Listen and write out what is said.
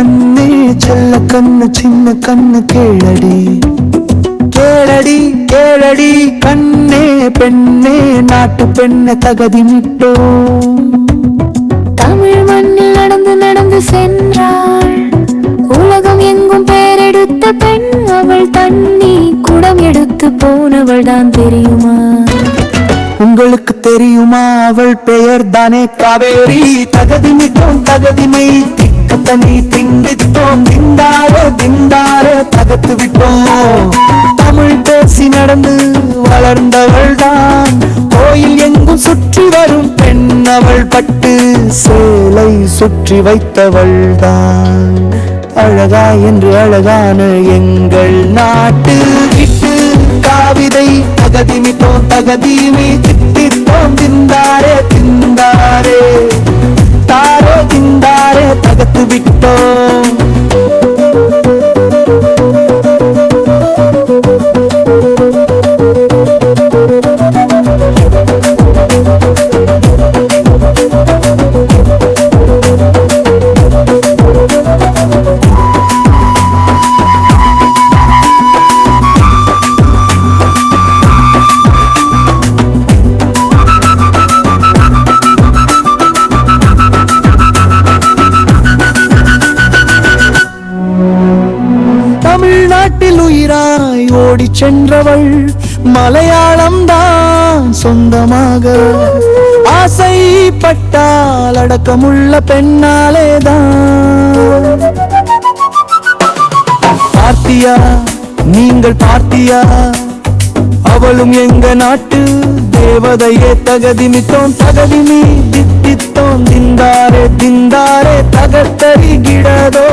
பெண்ணு கண்ணு கேளடி. கேளடி கேளடி கண்ணே பெண்ணே நாட்டு பெண்ணை தகதி மிட்டோம். தமிழ் மண்ணில் நடந்து நடந்து சென்றாள். உலகம் எங்கும் பெயரெடுத்த பெண் அவள் தண்ணி குடம் எடுத்து போனவள் தான் தெரியுமா? உங்களுக்கு தெரியுமா? அவள் பெயர் தானே காவேரி. தகதி மிட்டோம் தகதிமை திக்க தனி திண்டித்தோம். திண்டாரோ திண்டாரே தகத்து விட்டோம். தமிழ் பேசி நடந்து வளர்ந்தவள் தான் கோயில் எங்கும் சுற்றி வரும் பெண் அவள் பட்டு சேலை சுற்றி வைத்தவள் தான் அழகா என்று அழகான எங்கள் நாட்டு விட்டு காவிதை தகதிமிட்டோம் தகதிமி உயிராய் ஓடி சென்றவள் மலையாளம் தான் சொந்தமாக. ஆசைப்பட்டால் அடக்கமுள்ள பெண்ணாலே தான் பார்த்தியா? நீங்கள் பார்த்தியா? அவளும் எங்க நாட்டு தேவதையே தகதி மித்தோம் தகதி மீ தித்தித்தோம் திந்தாரே திந்தாரே தகத்தறி கிடதோ